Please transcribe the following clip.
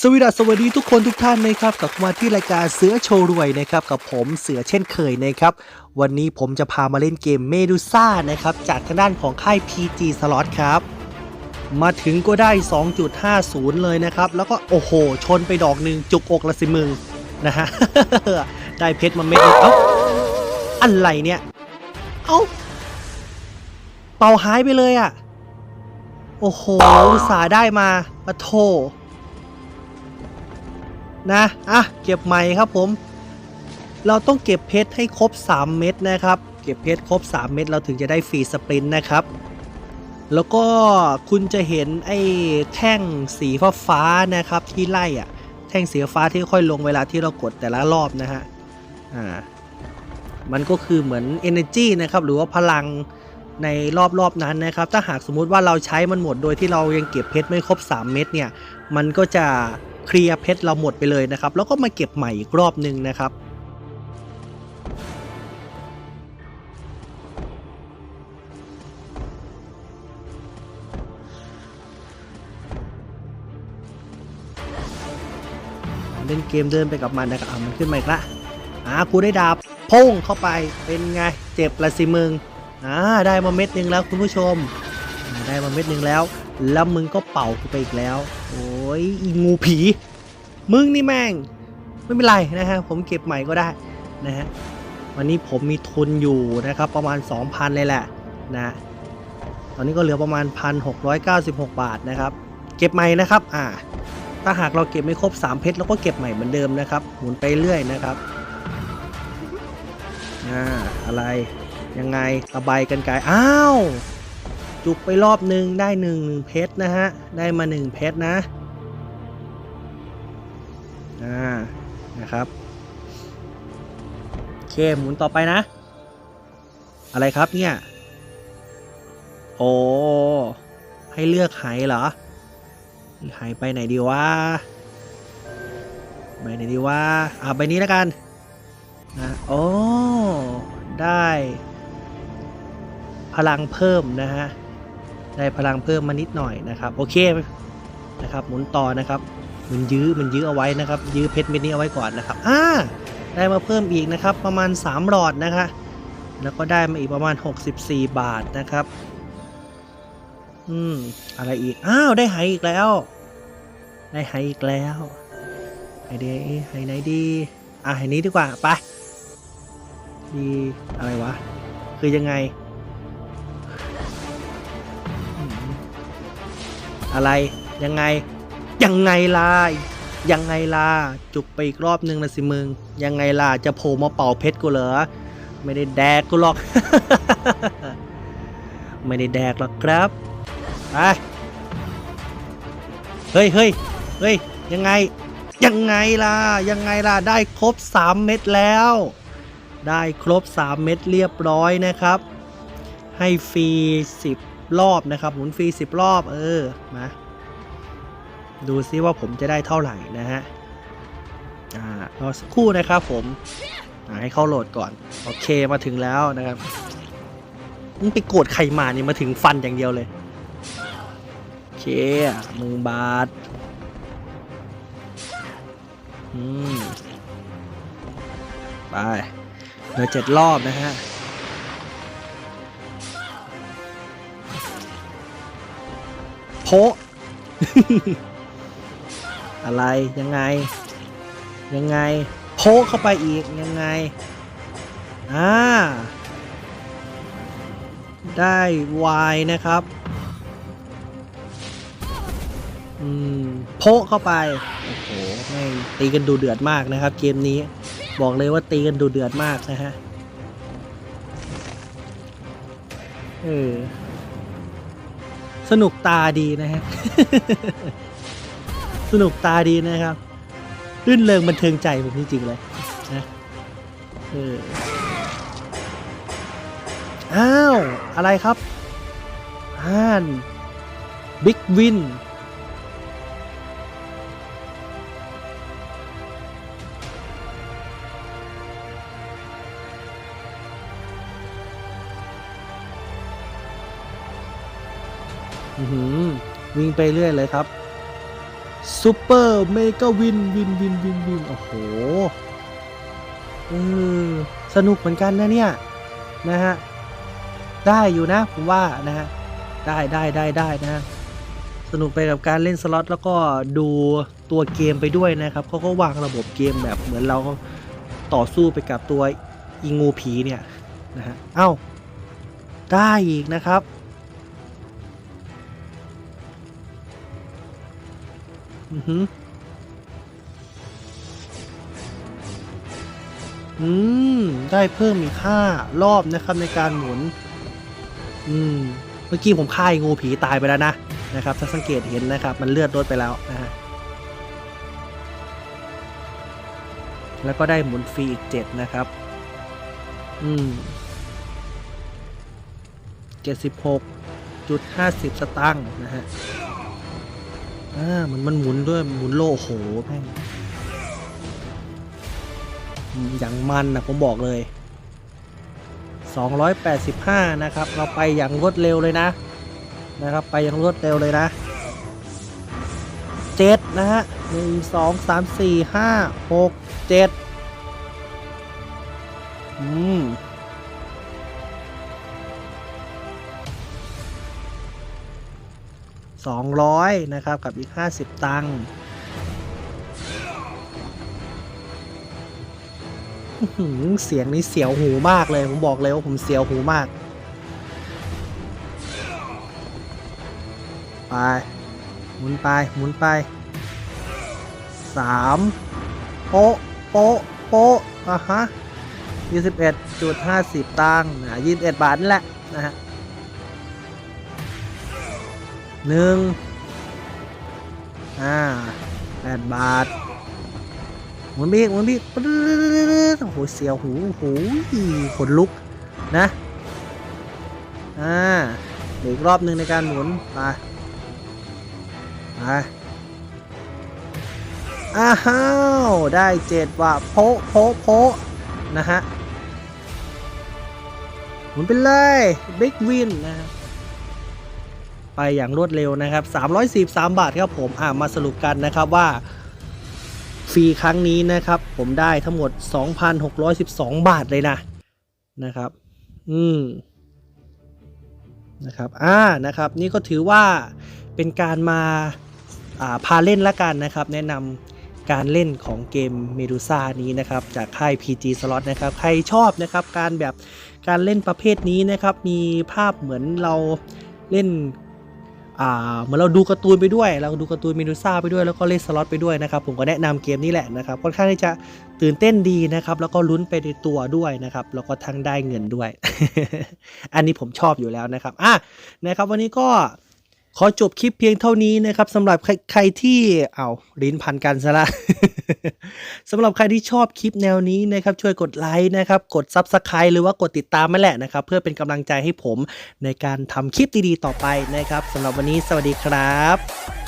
สวัสดีสวัสดีทุกคนทุกท่านนะครับกลับมาที่รายการเสือโชว์รวยนะครับกับผมเสือเช่นเคยนะครับวันนี้ผมจะพามาเล่นเกมเมดูซ่านะครับจากทางด้านของค่าย PG Slot ครับ มาถึงก็ได้ 2.50 เลยนะครับ แล้วก็โอ้โห ชนไปดอกหนึ่งจุกอกละสิมึงนะฮะได้เพชรมาเม็ดเอ้าอะไรเนี่ย เอ้าเป่าหายไปเลยอะ่ะ โอ้โหสาได้มาปะโท นะอะเก็บใหม่ครับผม เราต้องเก็บเพชรให้ครบ 3 เม็ดนะครับ เก็บเพชรครบ 3 เม็ดเราถึงจะได้ฟรีสปรินต์นะครับ แล้วก็คุณจะเห็นไอ้แท่งสีฟ้าฟ้านะครับที่ไล่อะแท่งสีฟ้าที่ค่อยลงเวลาที่เรากดแต่ละรอบนะฮะอ่ามันก็คือเหมือน energy นะครับหรือว่าพลังในรอบๆนั้นนะครับ ถ้าหากสมมุติว่าเราใช้มันหมดโดยที่เรายังเก็บเพชรไม่ครบ 3 เม็ดเนี่ย มันก็จะ เคลียร์เพชรเราหมดไปเลยนะครับ แล้วก็มาเก็บใหม่อีกรอบหนึ่งนะครับเล่นเกมเดินไปกับมันนะครับอะมันขึ้นมาอีกละอ่ากูได้ดาบพุ่งเข้าไปเป็นไงเจ็บละสิมึงอ่าได้มาเม็ดหนึ่งแล้วคุณผู้ชม ได้มาเม็ดหนึ่งแล้ว แล้วมึงก็เป่ากูไปอีกแล้ว โอ้ยอีงูผี มึงนี่แม่ง ไม่เป็นไรนะฮะ ผมเก็บใหม่ก็ได้นะฮะ วันนี้ผมมีทุนอยู่นะครับ ประมาณ 2,000 เลยแหละนะ ตอนนี้ก็เหลือประมาณ 1,696 บาทนะครับ เก็บใหม่นะครับ อ่า ถ้าหากเราเก็บไม่ครบ 3 เพชรเราก็เก็บใหม่เหมือนเดิมนะครับ หมุนไปเรื่อยนะครับ อ่า อะไร ยังไงตะไบกันไกลอ้าว จุกไปรอบหนึ่งได้หนึ่งเพชรนะฮะ ได้มาหนึ่งเพชรนะ อ่า นะครับ โอเค หมุนต่อไปนะ อะไรครับเนี่ย โอ้ ให้เลือกไหเหรอไหไปไหนดีวะใบไหนดีวะ อ่าใบนี้แล้วกัน นะ โอ้ ได้พลังเพิ่มนะฮะ ได้พลังเพิ่มมานิดหน่อยนะครับโอเคนะครับหมุนต่อนะครับมันยื้อมันยื้อเอาไว้นะครับ ยื้อเพชรเม็ดนี้เอาไว้ก่อนนะครับอ่าได้มาเพิ่มอีกนะครับประมาณ 3 หลอดนะคะแล้วก็ได้มาอีกประมาณ 64 บาทนะครับอืมอะไรอีกอ้าวได้ไหอีกแล้ว ได้ไหอีกแล้วไหดีไหไหนดีอะไหนี้ดีกว่าไปดีอะไรวะ คือยังไง อะไร ยังไง ยังไงล่ะยังไงล่ะจุกไปอีกรอบนึงนะสิมึง ยังไงล่ะจะโผล่มาเป่าเพชรกูเหรอไม่ได้แดกกูหรอก ไม่ได้แดกหรอกครับไปเฮ้ยเฮ้ยเฮ้ยยังไง ยังไงล่ะ ยังไงล่ะ ได้ครบ 3 เม็ดแล้ว ได้ครบ 3 เม็ดเรียบร้อยนะครับ ให้ฟรี10 รอบนะครับหมุนฟรี 10 รอบ เออมาดูซิว่าผมจะได้เท่าไหร่นะฮะอ่ารอสักครู่นะครับผมให้เข้าโหลดก่อน โอเคมาถึงแล้วนะครับมึงไปโกรธใครมานี่มาถึงฟันอย่างเดียวเลยโอเคมึงบาทอืมไปเหลือเจ็ดรอบนะฮะะ อะไรยังไง ยังไงโพะเข้าไปอีกยังไง อ่า ได้วายนะครับ อืมโพะเข้าไป โอ้โหไม่ตีกันดูเดือดมากนะครับ เกมนี้บอกเลยว่าตีกันดูเดือดมากนะฮะ เออ สนุกตาดีนะฮะ สนุกตาดีนะครับ รื่นเริงบันเทิงใจผมจริงๆเลยนะเอออ้าว อะไรครับอ่านบิ๊กวิน วิ่งไปเรื่อยเลยครับซูเปอร์เมกาวินวินวินวินวินโอ้โหสนุกเหมือนกันนะเนี่ย นะฮะ ได้อยู่นะผมว่านะฮะ ได้ได้ได้ได้นะ สนุกไปกับการเล่นสล็อตแล้วก็ดูตัวเกมไปด้วยนะครับเขาก็วางระบบเกมแบบเหมือนเราต่อสู้ไปกับตัวอีงูผีเนี่ยนะฮะ เอ้า ได้อีกนะครับ อือหืออืม ได้เพิ่มอีกห้ารอบนะครับในการหมุน อืม เมื่อกี้ผมฆ่างูผีตายไปแล้วนะนะครับ ถ้าสังเกตเห็นนะครับ มันเลือดลดไปแล้วนะฮะแล้วก็ได้หมุนฟรีอีกเจ็ดนะครับ อืมเจ็ดสิบหกจุดห้าสิบสตังค์นะฮะ อ่ามันมันหมุนด้วยหมุนโลโหแม่งอืมอย่างมันนะผมบอกเลย 285 นะครับ เราไปอย่างรวดเร็วเลยนะ นะครับ ไปอย่างรวดเร็วเลยนะ7นะฮะ1 2 3 4 5 6 7อืม 200 นะครับ กับอีก 50 ตังค์เสียงนี้เสียวหูมากเลย ผมบอกเลยว่าผมเสียวหูมาก ไป หมุนไป หมุนไปสามโป๊ะ โป๊ะ โป๊ะอะฮะยี่สิบเอ็ดจุดห้าสิบตังค์นะยี่สิบเอ็ดบาทนี่แหละนะฮะ หนึ่งอ่าแปดบาทหมุนไปอีกหมุนไปอีกปึ๊ดโอ้โหเสียวหูโอ้โหขนลุกนะอ่าเดี๋ยวอีกรอบหนึ่งในการหมุนไปไปอ้าวได้เจ็ดว่ะโพโพโพนะฮะหมุนไปเลยบิ๊กวินนะครับ ไปอย่างรวดเร็วนะครับ343 บาทครับผมอ่ามาสรุปกันนะครับว่าฟรีครั้งนี้นะครับ ผมได้ทั้งหมด 2,612 บาทเลยนะนะครับ อืมนะครับอ่านะครับ นี่ก็ถือว่าเป็นการมาอ่าพาเล่นละกันนะครับ แนะนำการเล่นของเกมเมดูซ่านี้นะครับ จากค่าย PG Slot นะครับ ใครชอบนะครับการแบบการเล่นประเภทนี้นะครับ มีภาพเหมือนเราเล่น เหมือนเราดูการ์ตูนไปด้วย เราดูการ์ตูนเมดูซ่าไปด้วยแล้วก็เล่นสล็อตไปด้วยนะครับผมก็แนะนำเกมนี้แหละนะครับค่อนข้างที่จะตื่นเต้นดีนะครับแล้วก็ลุ้นไปในตัวด้วยนะครับแล้วก็ทั้งได้เงินด้วย อันนี้ผมชอบอยู่แล้วนะครับอะนะครับวันนี้ก็ขอจบคลิปเพียงเท่านี้นะครับสำหรับใครใครที่เอาลิ้นพันกันซะละ สำหรับใครที่ชอบคลิปแนวนี้นะครับช่วยกดไลค์นะครับกด Subscribe หรือว่ากดติดตามมาแหละนะครับเพื่อเป็นกำลังใจให้ผมในการทำคลิปดีๆ ต่อไปนะครับสำหรับวันนี้สวัสดีครับ